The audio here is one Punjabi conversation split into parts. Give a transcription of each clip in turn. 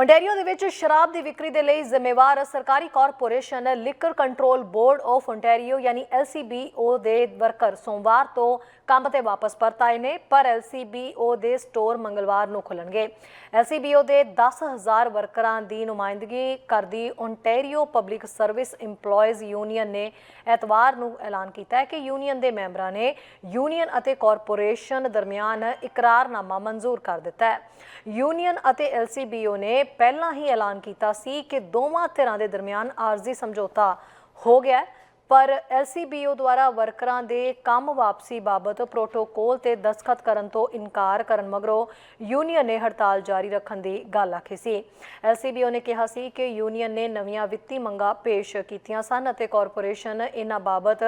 ਓਨਟਾਰੀਓ ਦੇ ਵਿੱਚ ਸ਼ਰਾਬ ਦੀ ਵਿਕਰੀ ਦੇ ਲਈ ਜ਼ਿੰਮੇਵਾਰ ਸਰਕਾਰੀ corporation liquor control board of Ontario ਯਾਨੀ LCBO ਦੇ ਵਰਕਰ ਸੋਮਵਾਰ ਤੋਂ ਕੰਮ ਤੇ ਵਾਪਸ ਪਰਤ ਆਏ ਨੇ, ਪਰ LCBO ਦੇ ਸਟੋਰ ਮੰਗਲਵਾਰ ਨੂੰ ਖੁੱਲਣਗੇ। LCBO ਦੇ 10000 ਵਰਕਰਾਂ ਦੀ ਨੁਮਾਇੰਦਗੀ ਕਰਦੀ Ontario public service EMPLOYEES union ਨੇ ਐਤਵਾਰ ਨੂੰ ਐਲਾਨ ਕੀਤਾ ਹੈ ਕਿ ਯੂਨੀਅਨ ਦੇ ਮੈਂਬਰਾਂ ਨੇ ਯੂਨੀਅਨ ਅਤੇ ਕਾਰਪੋਰੇਸ਼ਨ ਦਰਮਿਆਨ ਇਕਰਾਰਨਾਮਾ ਮਨਜ਼ੂਰ ਕਰ ਦਿੱਤਾ ਹੈ। ਯੂਨੀਅਨ ਅਤੇ LCBO ਨੇ ਪਹਿਲਾਂ ਹੀ ਐਲਾਨ ਕੀਤਾ ਸੀ ਕਿ ਦੋਵਾਂ ਧਿਰਾਂ ਦੇ ਦਰਮਿਆਨ ਆਰਜ਼ੀ ਸਮਝੌਤਾ ਹੋ ਗਿਆ ਪਰ LCBO ਦੁਆਰਾ ਵਰਕਰਾਂ ਦੇ ਕੰਮ ਵਾਪਸੀ ਬਾਬਤ ਪ੍ਰੋਟੋਕੋਲ ਤੇ ਦਸਖਤ ਕਰਨ ਤੋਂ ਇਨਕਾਰ ਕਰਨ ਮਗਰੋਂ ਯੂਨੀਅਨ ਨੇ ਹੜਤਾਲ ਜਾਰੀ ਰੱਖਣ ਦੀ ਗੱਲ ਆਖੀ ਸੀ। LCBO ਨੇ ਕਿਹਾ ਸੀ ਕਿ ਯੂਨੀਅਨ ਨੇ ਨਵੀਆਂ ਵਿੱਤੀ ਮੰਗਾਂ ਪੇਸ਼ ਕੀਤੀਆਂ ਸਨ ਅਤੇ ਕਾਰਪੋਰੇਸ਼ਨ ਇਹਨਾਂ ਬਾਬਤ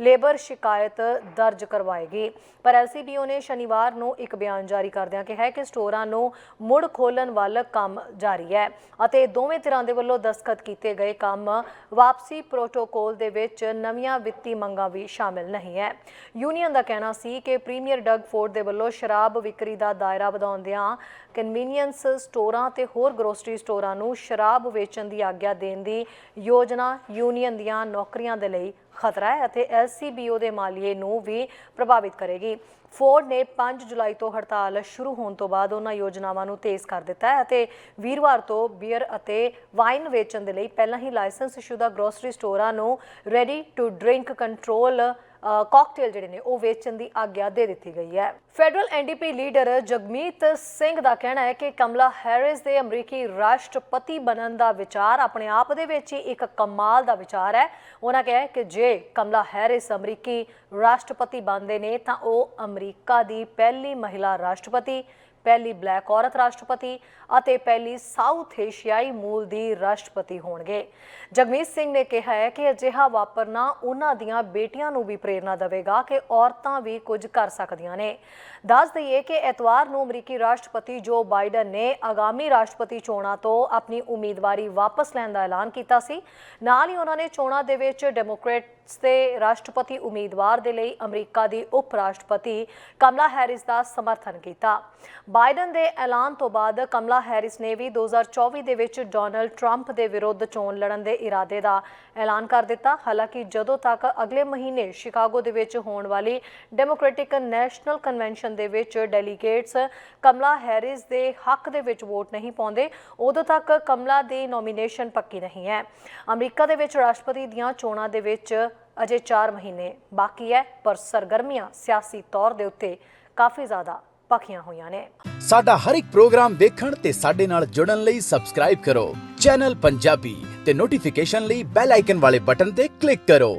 ਲੇਬਰ ਸ਼ਿਕਾਇਤ ਦਰਜ ਕਰਵਾਏਗੀ। ਪਰ LCBO ਨੇ ਸ਼ਨੀਵਾਰ ਨੂੰ ਇੱਕ ਬਿਆਨ ਜਾਰੀ ਕਰਦਿਆਂ ਕਿਹਾ ਕਿ ਸਟੋਰਾਂ ਨੂੰ ਮੁੜ ਖੋਲਣ ਵੱਲ ਕੰਮ ਜਾਰੀ ਹੈ ਅਤੇ ਦੋਵੇਂ ਧਿਰਾਂ ਦੇ ਵੱਲੋਂ ਦਸਖਤ ਕੀਤੇ ਗਏ ਕੰਮ ਵਾਪਸੀ ਪ੍ਰੋਟੋਕੋਲ ਦੇ ਵਿੱਚ ਨਵੀਆਂ ਵਿੱਤੀ ਮੰਗਾਂ ਵੀ ਸ਼ਾਮਿਲ ਨਹੀਂ ਹੈ। ਯੂਨੀਅਨ ਦਾ ਕਹਿਣਾ ਸੀ ਕਿ ਪ੍ਰੀਮੀਅਰ ਡਗ ਫੋਰਡ ਦੇ ਵੱਲੋਂ ਸ਼ਰਾਬ ਵਿਕਰੀ ਦਾ ਦਾਇਰਾ ਵਧਾਉਂਦਿਆਂ ਕਨਵੀਨੀਅੰਸ ਸਟੋਰਾਂ ਤੇ ਹੋਰ ਗਰੋਸਰੀ ਸਟੋਰਾਂ ਨੂੰ ਸ਼ਰਾਬ ਵੇਚਣ ਦੀ ਆਗਿਆ ਦੇਣ ਦੀ ਯੋਜਨਾ ਯੂਨੀਅਨ ਦੀਆਂ ਨੌਕਰੀਆਂ ਦੇ ਲਈ ਖਤਰਾ ਹੈ ਅਤੇ LCBO ਦੇ ਮਾਲੀਏ ਨੂੰ ਵੀ ਪ੍ਰਭਾਵਿਤ ਕਰੇਗੀ। ਫੋਰਡ ਨੇ 5 ਜੁਲਾਈ ਤੋਂ ਹੜਤਾਲ ਸ਼ੁਰੂ ਹੋਣ ਤੋਂ ਬਾਅਦ ਉਹਨਾਂ ਯੋਜਨਾਵਾਂ ਨੂੰ ਤੇਜ਼ ਕਰ ਦਿੱਤਾ ਹੈ ਅਤੇ ਵੀਰਵਾਰ ਤੋਂ ਬੀਅਰ ਅਤੇ ਵਾਈਨ ਵੇਚਣ ਦੇ ਲਈ ਪਹਿਲਾਂ ਹੀ ਲਾਇਸੈਂਸ ਸ਼ੁਦਾ ਗਰੋਸਰੀ ਸਟੋਰਾਂ ਨੂੰ ready to drink control cocktail ਜਿਹੜੇ ਨੇ, ਉਹ ਵੇਚਣ ਦੀ ਆਗਿਆ ਦੇ ਦਿੱਤੀ ਗਈ ਹੈ। Federal NDP leader Jagmeet Singh ਦਾ ਕਹਿਣਾ ਹੈ ਕਿ ਕਮਲਾ ਹੈਰਿਸ ਦੇ ਅਮਰੀਕੀ ਰਾਸ਼ਟਰਪਤੀ ਬਣਨ ਦਾ ਵਿਚਾਰ ਆਪਣੇ ਆਪ ਦੇ ਵਿੱਚ ਹੀ ਇੱਕ ਕਮਾਲ ਦਾ ਵਿਚਾਰ ਹੈ। ਉਹਨਾਂ ਕਿਹਾ ਕਿ ਜੇ ਕਮਲਾ ਹੈਰਿਸ ਅਮਰੀਕੀ ਰਾਸ਼ਟਰਪਤੀ ਬਣਦੇ ਨੇ, ਤਾਂ ਉਹ ਅਮਰੀਕਾ ਦੀ ਪਹਿਲੀ ਮਹਿਲਾ ਰਾਸ਼ਟਰਪਤੀ ਪਹਿਲੀ ਬਲੈਕ ਔਰਤ ਰਾਸ਼ਟਰਪਤੀ ਅਤੇ ਪਹਿਲੀ ਸਾਊਥ ਏਸ਼ੀਆਈ ਮੂਲ ਦੀ ਰਾਸ਼ਟਰਪਤੀ ਹੋਣਗੇ। ਜਗਮੀਤ ਸਿੰਘ ਨੇ ਕਿਹਾ ਹੈ ਕਿ ਅਜਿਹਾ ਵਾਪਰਨਾ ਉਹਨਾਂ ਦੀਆਂ ਬੇਟੀਆਂ ਨੂੰ ਵੀ ਪ੍ਰੇਰਣਾ ਦੇਵੇਗਾ ਕਿ ਔਰਤਾਂ ਵੀ ਕੁਝ ਕਰ ਸਕਦੀਆਂ ਨੇ। ਦੱਸ ਦਈਏ ਕਿ ਐਤਵਾਰ ਨੂੰ ਅਮਰੀਕੀ ਰਾਸ਼ਟਰਪਤੀ ਜੋ ਬਾਈਡਨ ਨੇ ਆਗਾਮੀ ਰਾਸ਼ਟਰਪਤੀ ਚੋਣਾਂ ਤੋਂ ਆਪਣੀ ਉਮੀਦਵਾਰੀ ਵਾਪਸ ਲੈਣ ਦਾ ਐਲਾਨ ਕੀਤਾ ਸੀ, ਨਾਲ ਹੀ ਉਹਨਾਂ ਨੇ ਚੋਣਾਂ ਦੇ ਵਿੱਚ ਡੈਮੋਕ੍ਰੇਟਸ ਦੇ ਰਾਸ਼ਟਰਪਤੀ ਉਮੀਦਵਾਰ ਦੇ ਲਈ ਅਮਰੀਕਾ ਦੀ ਉਪ ਰਾਸ਼ਟਰਪਤੀ ਕਮਲਾ ਹੈਰਿਸ ਦਾ ਸਮਰਥਨ ਕੀਤਾ। ਬਾਈਡਨ ਦੇ ਐਲਾਨ ਤੋਂ ਬਾਅਦ ਕਮਲਾ ਹੈਰਿਸ ਨੇ ਵੀ 2024 ਦੇ ਵਿੱਚ ਡੋਨਲਡ ਟਰੰਪ ਦੇ ਵਿਰੁੱਧ ਚੋਣ ਲੜਨ ਦੇ ਇਰਾਦੇ ਦਾ ਐਲਾਨ ਕਰ ਦਿੱਤਾ। ਹਾਲਾਂਕਿ ਜਦੋਂ ਤੱਕ ਅਗਲੇ ਮਹੀਨੇ ਸ਼ਿਕਾਗੋ ਦੇ ਵਿੱਚ ਹੋਣ ਵਾਲੀ ਡੈਮੋਕ੍ਰੈਟਿਕ ਨੈਸ਼ਨਲ ਕਨਵੈਨਸ਼ਨ ਦੇ ਵਿੱਚ ਡੈਲੀਗੇਟਸ ਕਮਲਾ ਹੈਰਿਸ ਦੇ ਹੱਕ ਦੇ ਵਿੱਚ ਵੋਟ ਨਹੀਂ ਪਾਉਂਦੇ, ਉਦੋਂ ਤੱਕ ਕਮਲਾ ਦੀ ਨੋਮੀਨੇਸ਼ਨ ਪੱਕੀ ਨਹੀਂ ਹੈ। ਅਮਰੀਕਾ ਦੇ ਵਿੱਚ ਰਾਸ਼ਟਰਪਤੀ ਦੀਆਂ ਚੋਣਾਂ ਦੇ ਵਿੱਚ ਅਜੇ 4 ਮਹੀਨੇ ਬਾਕੀ ਹੈ, ਪਰ ਸਰਗਰਮੀਆਂ ਸਿਆਸੀ ਤੌਰ ਦੇ ਉੱਤੇ ਕਾਫੀ ਜ਼ਿਆਦਾ ਪਖੀਆਂ ਹੋਈਆਂ ਨੇ। ਸਾਡਾ ਹਰ ਇੱਕ ਪ੍ਰੋਗਰਾਮ ਦੇਖਣ ਤੇ ਸਾਡੇ ਨਾਲ ਜੁੜਨ ਲਈ ਸਬਸਕ੍ਰਾਈਬ ਕਰੋ। ਚੈਨਲ ਪੰਜਾਬੀ ਤੇ ਨੋਟੀਫਿਕੇਸ਼ਨ ਲਈ ਬੈਲ ਆਈਕਨ ਵਾਲੇ ਬਟਨ ਤੇ ਕਲਿੱਕ ਕਰੋ।